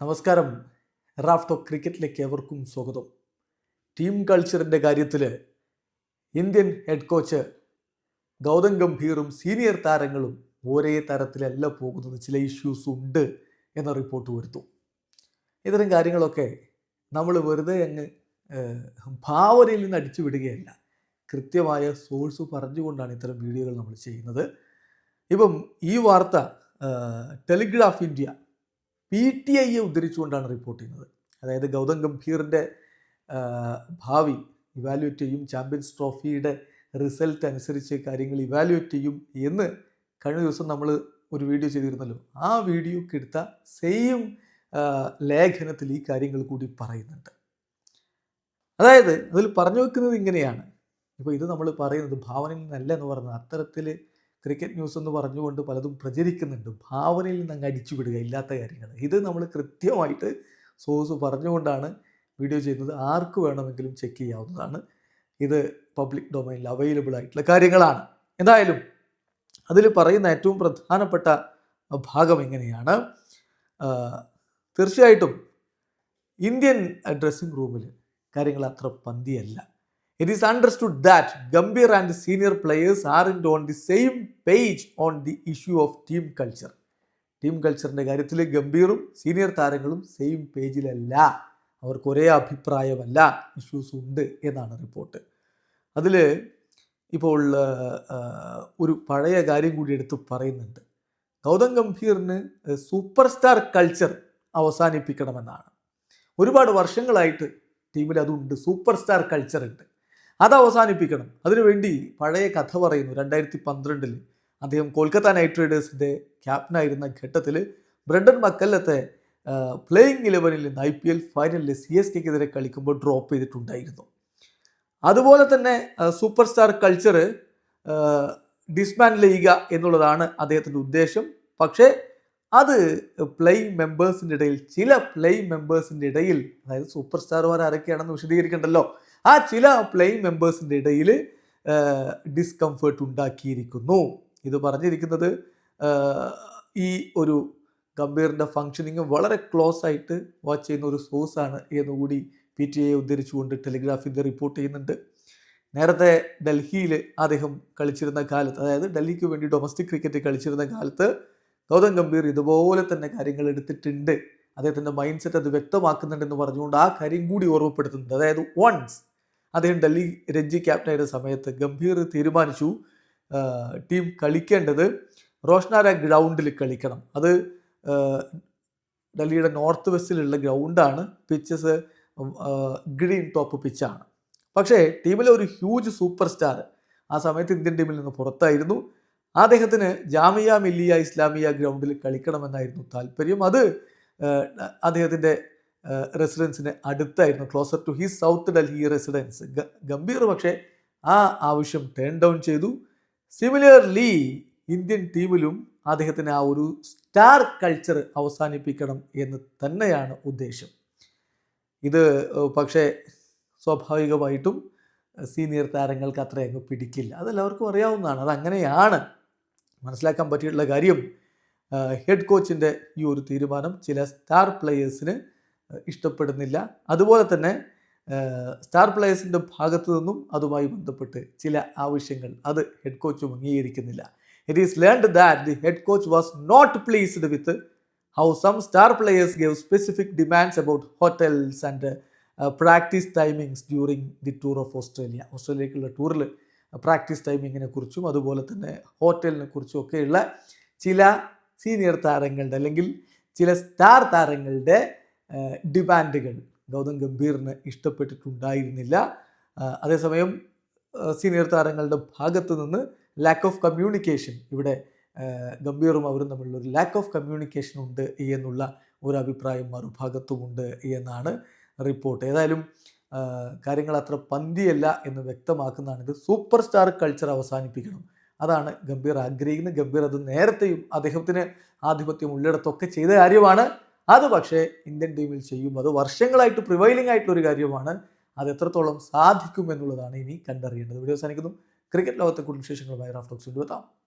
നമസ്കാരം. റാഫ്റ്റോ ക്രിക്കറ്റിലേക്ക് എവർക്കും സ്വാഗതം. ടീം കൾച്ചറിന്റെ കാര്യത്തിൽ ഇന്ത്യൻ ഹെഡ് കോച്ച് ഗൗതം ഗംഭീറും സീനിയർ താരങ്ങളും ഒരേ തരത്തിലല്ല പോകുന്നത്. ചില ഇഷ്യൂസ് ഉണ്ട് എന്ന റിപ്പോർട്ട് വരുത്തു. ഇത്തരം കാര്യങ്ങളൊക്കെ നമ്മൾ വെറുതെ അങ്ങ് ഭാവനയിൽ നിന്ന് അടിച്ചു വിടുകയല്ല. കൃത്യമായ സോഴ്സ് പറഞ്ഞുകൊണ്ടാണ് ഇത്തരം വീഡിയോകൾ നമ്മൾ ചെയ്യുന്നത്. ഇപ്പം ഈ വാർത്ത ടെലിഗ്രാഫ് ഇന്ത്യ പി ടി ഐയെ ഉദ്ധരിച്ചുകൊണ്ടാണ് റിപ്പോർട്ട് ചെയ്യുന്നത്. അതായത് ഗൗതം ഗംഭീറിന്റെ ഭാവി ഇവാലുവേറ്റ് ചെയ്യും ചാമ്പ്യൻസ് ട്രോഫിയുടെ റിസൾട്ട് അനുസരിച്ച് കാര്യങ്ങൾ ഇവാലുവേറ്റ് ചെയ്യും എന്ന് കഴിഞ്ഞ ദിവസം നമ്മൾ ഒരു വീഡിയോ ചെയ്തിരുന്നല്ലോ. ആ വീഡിയോക്ക് എടുത്ത സെയിം ലേഖനത്തിൽ ഈ കാര്യങ്ങൾ കൂടി പറയുന്നുണ്ട്. അതായത് അതിൽ പറഞ്ഞു വെക്കുന്നത് ഇങ്ങനെയാണ്. ഇപ്പോൾ ഇത് നമ്മൾ പറയുന്നത് ഭാവനയിൽ നിന്നല്ല എന്ന് പറയുന്നത്. അത്തരത്തിൽ ക്രിക്കറ്റ് ന്യൂസ് എന്ന് പറഞ്ഞുകൊണ്ട് പലതും പ്രചരിക്കുന്നുണ്ട്. ഭാവനയിൽ നിന്ന് അങ്ങ് അടിച്ചു വിടുക ഇല്ലാത്ത കാര്യങ്ങൾ. ഇത് നമ്മൾ കൃത്യമായിട്ട് സോഴ്സ് പറഞ്ഞുകൊണ്ടാണ് വീഡിയോ ചെയ്യുന്നത്. ആർക്ക് വേണമെങ്കിലും ചെക്ക് ചെയ്യാവുന്നതാണ്. ഇത് പബ്ലിക് ഡൊമൈനിൽ അവൈലബിൾ ആയിട്ടുള്ള കാര്യങ്ങളാണ്. എന്തായാലും അതിൽ പറയുന്ന ഏറ്റവും പ്രധാനപ്പെട്ട ഭാഗം എങ്ങനെയാണ് തീർച്ചയായിട്ടും ഇന്ത്യൻ ഡ്രസ്സിംഗ് റൂമിൽ കാര്യങ്ങൾ അത്ര പന്തിയല്ല. It is understood that Gambhir and senior players aren't on the same page on the issue of team culture. Team കൾച്ചറിന്റെ കാര്യത്തിൽ ഗംഭീറും സീനിയർ താരങ്ങളും സെയിം പേജിലല്ല അവർക്ക് ഒരേ അഭിപ്രായമല്ല. ഇഷ്യൂസ് ഉണ്ട് എന്നാണ് റിപ്പോർട്ട് അതിൽ ഇപ്പോൾ ഒരു പഴയ കാര്യം കൂടി എടുത്ത് പറയുന്നുണ്ട്. ഗൗതം ഗംഭീറിന് സൂപ്പർ സ്റ്റാർ കൾച്ചർ അവസാനിപ്പിക്കണമെന്നാണ്. ഒരുപാട് വർഷങ്ങളായിട്ട് ടീമിൽ അതുണ്ട്. സൂപ്പർ സ്റ്റാർ കൾച്ചർ ഉണ്ട്. അത് അവസാനിപ്പിക്കണം. അതിനുവേണ്ടി പഴയ കഥ പറയുന്നു. രണ്ടായിരത്തി പന്ത്രണ്ടിൽ അദ്ദേഹം കൊൽക്കത്ത നൈറ്റ് റൈഡേഴ്സിന്റെ ക്യാപ്റ്റനായിരുന്ന ഘട്ടത്തിൽ ബ്രണ്ടൻ മക്കല്ലത്തെ പ്ലേയിങ് ഇലവനിൽ നിന്ന് ഐ പി എൽ ഫൈനലിൽ സി എസ് കെക്കെതിരെ കളിക്കുമ്പോൾ ഡ്രോപ്പ് ചെയ്തിട്ടുണ്ടായിരുന്നു. അതുപോലെ തന്നെ സൂപ്പർ സ്റ്റാർ കൾച്ചർ ഡിസ്മാൻ ലീഗ എന്നുള്ളതാണ് അദ്ദേഹത്തിന്റെ ഉദ്ദേശം. പക്ഷേ അത് പ്ലേ മെമ്പേഴ്സിന്റെ ഇടയിൽ ചില പ്ലേ മെമ്പേഴ്സിന്റെ ഇടയിൽ അതായത് സൂപ്പർ സ്റ്റാർമാർ ആരൊക്കെയാണെന്ന് വിശദീകരിക്കണ്ടല്ലോ? ആ ചില പ്ലേ മെമ്പേഴ്സിന്റെ ഇടയിൽ ഡിസ്കംഫേർട്ട് ഉണ്ടാക്കിയിരിക്കുന്നു. ഇത് പറഞ്ഞിരിക്കുന്നത് ഈ ഒരു ഗംഭീറിന്റെ ഫങ്ഷനിങ് വളരെ ക്ലോസ് ആയിട്ട് വാച്ച് ചെയ്യുന്ന ഒരു സോഴ്സാണ് എന്നുകൂടി പി ടി ഐ ഉദ്ധരിച്ചുകൊണ്ട് ടെലിഗ്രാഫിന്റെ റിപ്പോർട്ട് ചെയ്യുന്നുണ്ട്. നേരത്തെ ഡൽഹിയിൽ അദ്ദേഹം കളിച്ചിരുന്ന കാലത്ത് അതായത് ഡൽഹിക്ക് വേണ്ടി ഡൊമസ്റ്റിക് ക്രിക്കറ്റ് കളിച്ചിരുന്ന കാലത്ത് ഗൗതം ഗംഭീർ ഇതുപോലെ തന്നെ കാര്യങ്ങൾ എടുത്തിട്ടുണ്ട്. അദ്ദേഹത്തിന്റെ മൈൻഡ് സെറ്റ് അത് വ്യക്തമാക്കുന്നുണ്ടെന്ന് പറഞ്ഞുകൊണ്ട് ആ കാര്യം കൂടി ഓർമ്മപ്പെടുത്തുന്നുണ്ട്. അതായത് വൺസ് അദ്ദേഹം ഡൽഹി രഞ്ജി ക്യാപ്റ്റനായിരുന്ന സമയത്ത് ഗംഭീർ തീരുമാനിച്ചു ടീം കളിക്കേണ്ടത് റോഷ്നാര ഗ്രൗണ്ടിൽ കളിക്കണം. അത് ഡൽഹിയുടെ നോർത്ത് വെസ്റ്റിലുള്ള ഗ്രൗണ്ടാണ് പിച്ചസ് ഗ്രീൻ ടോപ്പ് പിച്ചാണ് പക്ഷേ ടീമിലെ ഒരു ഹ്യൂജ് സൂപ്പർ സ്റ്റാർ ആ സമയത്ത് ഇന്ത്യൻ ടീമിൽ നിന്ന് പുറത്തായിരുന്നു. അദ്ദേഹത്തിന് ജാമിയ മില്ലിയ ഇസ്ലാമിയ ഗ്രൗണ്ടിൽ കളിക്കണമെന്നായിരുന്നു താല്പര്യം. അത് അദ്ദേഹത്തിന്റെ റെസിഡൻസിന് അടുത്തായിരുന്നു closer to his South Delhi residence. Gambhir പക്ഷേ ആ ആവശ്യം ടേൺ ഡൗൺ ചെയ്തു. സിമിലർലി ഇന്ത്യൻ ടീമിലും അദ്ദേഹത്തിന് ആ ഒരു സ്റ്റാർ കൾച്ചർ അവസാനിപ്പിക്കണം എന്ന് തന്നെയാണ് ഉദ്ദേശം. ഇത് പക്ഷേ സ്വാഭാവികമായിട്ടും സീനിയർ താരങ്ങൾക്ക് അത്രയങ്ങ് പിടിക്കില്ല. അതെല്ലാവർക്കും അറിയാവുന്നതാണ്. അതങ്ങനെയാണ്. മനസ്സിലാക്കാൻ പറ്റിയിട്ടുള്ള കാര്യം ഹെഡ് കോച്ചിന്റെ ഈ ഒരു തീരുമാനം ചില സ്റ്റാർ പ്ലെയേഴ്സിന് ഇഷ്ടപ്പെടുന്നില്ല. അതുപോലെ തന്നെ സ്റ്റാർ പ്ലെയേഴ്സിന്റെ ഭാഗത്തു നിന്നും അതുമായി ബന്ധപ്പെട്ട് ചില ആവശ്യങ്ങൾ അത് ഹെഡ് കോച്ചും അംഗീകരിക്കുന്നില്ല. It is learned that the head coach was not pleased with how some star players gave specific demands about hotels and practice timings during the tour of Australia ഓസ്ട്രേലിയക്കുള്ള ടൂറിൽ പ്രാക്ടീസ് ടൈമിങ്ങിനെ കുറിച്ചും അതുപോലെ തന്നെ ഹോട്ടലിനെ കുറിച്ചും ഒക്കെയുള്ള ചില സീനിയർ താരങ്ങളുടെ അല്ലെങ്കിൽ ചില സ്റ്റാർ താരങ്ങളുടെ ഡിമാൻഡുകൾ ഗൗതം ഗംഭീറിന് ഇഷ്ടപ്പെട്ടിട്ടുണ്ടായിരുന്നില്ല. അതേസമയം സീനിയർ താരങ്ങളുടെ ഭാഗത്ത് നിന്ന് ലാക്ക് ഓഫ് കമ്മ്യൂണിക്കേഷൻ ഇവിടെ ഗംഭീറും അവരും തമ്മിലുള്ള ഒരു ലാക്ക് ഓഫ് കമ്മ്യൂണിക്കേഷൻ ഉണ്ട് എന്നുള്ള ഒരു അഭിപ്രായം മറുഭാഗത്തുമുണ്ട് എന്നാണ് റിപ്പോർട്ട്. ഏതായാലും കാര്യങ്ങൾ അത്ര പന്തിയല്ല എന്ന് വ്യക്തമാക്കുന്നതാണ് ഇത് സൂപ്പർ സ്റ്റാർ കൾച്ചർ അവസാനിപ്പിക്കണം. അതാണ് ഗംഭീർ ആഗ്രഹിക്കുന്നത് ഗംഭീർ അത് നേരത്തെയും അദ്ദേഹത്തിന് ആധിപത്യം ഉള്ളിടത്തൊക്കെ ചെയ്ത കാര്യമാണ്. അത് പക്ഷേ ഇന്ത്യൻ ടീമിൽ ചെയ്യും അത് വർഷങ്ങളായിട്ട് പ്രിവൈലിംഗ് ആയിട്ടുള്ള ഒരു കാര്യമാണ്. അത് എത്രത്തോളം സാധിക്കും എന്നുള്ളതാണ് ഇനി കണ്ടറിയേണ്ടത്. വീഡിയോ അവസാനിക്കുന്നു. ക്രിക്കറ്റ് ലോകത്തെ കുടുംബ വിശേഷങ്ങളുമായി റാഫ്റ്റോക്സ് കൊണ്ടുവെത്താം.